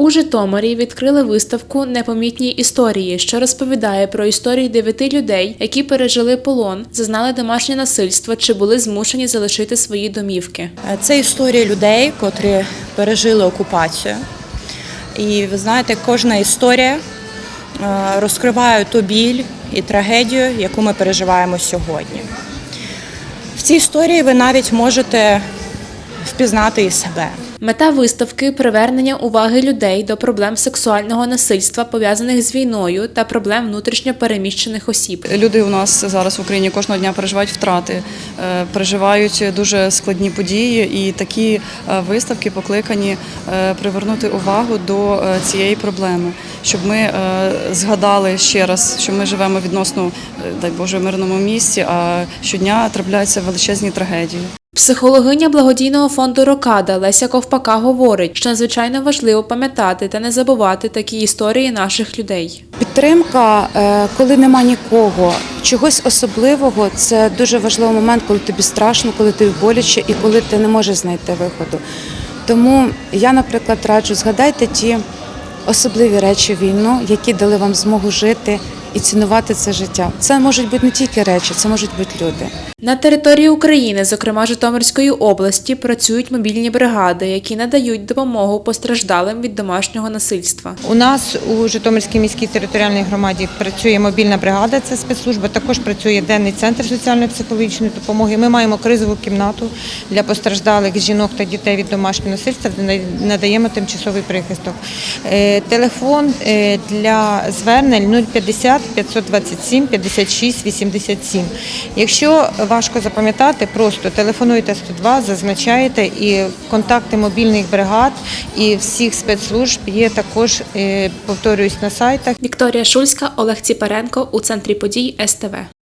У Житомирі відкрили виставку Непомітні історії, що розповідає про історії дев'яти людей, які пережили полон, зазнали домашнє насильство чи були змушені залишити свої домівки. Е, Це історія людей, котрі пережили окупацію. І ви знаєте, кожна історія е, розкриває ту біль і трагедію, яку ми переживаємо сьогодні. В цій історії ви навіть можете впізнати і себе. Мета виставки привернення уваги людей до проблем сексуального насильства, пов'язаних з війною, та проблем внутрішньо переміщених осіб. Люди у нас зараз в Україні кожного дня переживають втрати, е, переживають дуже складні події, і такі е, виставки покликані е, привернути увагу до цієї проблеми, щоб ми згадали ще раз, що ми живемо відносно, дай Боже, мирному місці, а щодня трапляються величезні трагедії. Психологиня благодійного фонду Рокада Леся Ковпака говорить, що надзвичайно важливо пам'ятати та не забувати такі історії наших людей. Підтримка, е, коли нема нікого, чогось особливого, це дуже важливий момент, коли тобі страшно, коли тобі боляче і коли ти не можеш знайти виходу. Тому я, наприклад, раджу згадайте ті особливі речі війну, які дали вам змогу жити і цінувати це життя. Це можуть бути не тільки речі, це можуть бути люди. На території України, зокрема Житомирської області, працюють мобільні бригади, які надають допомогу постраждалим від домашнього насильства. У нас у Житомирській міській територіальній громаді працює мобільна бригада, це спецслужба. Також працює денний центр соціально-психологічної допомоги. Ми маємо кризову кімнату для постраждалих жінок та дітей від домашнього насильства, де надаємо тимчасовий прихисток. Е, Телефон е, для звернень 050 527 56 87. Якщо важко запам'ятати, просто телефонуйте 102, зазначаєте і контакти мобільних бригад і всіх спецслужб є також, е, повторююсь, на сайтах. Вікторія Шульська, Олег Ціпаренко у центрі подій СТВ.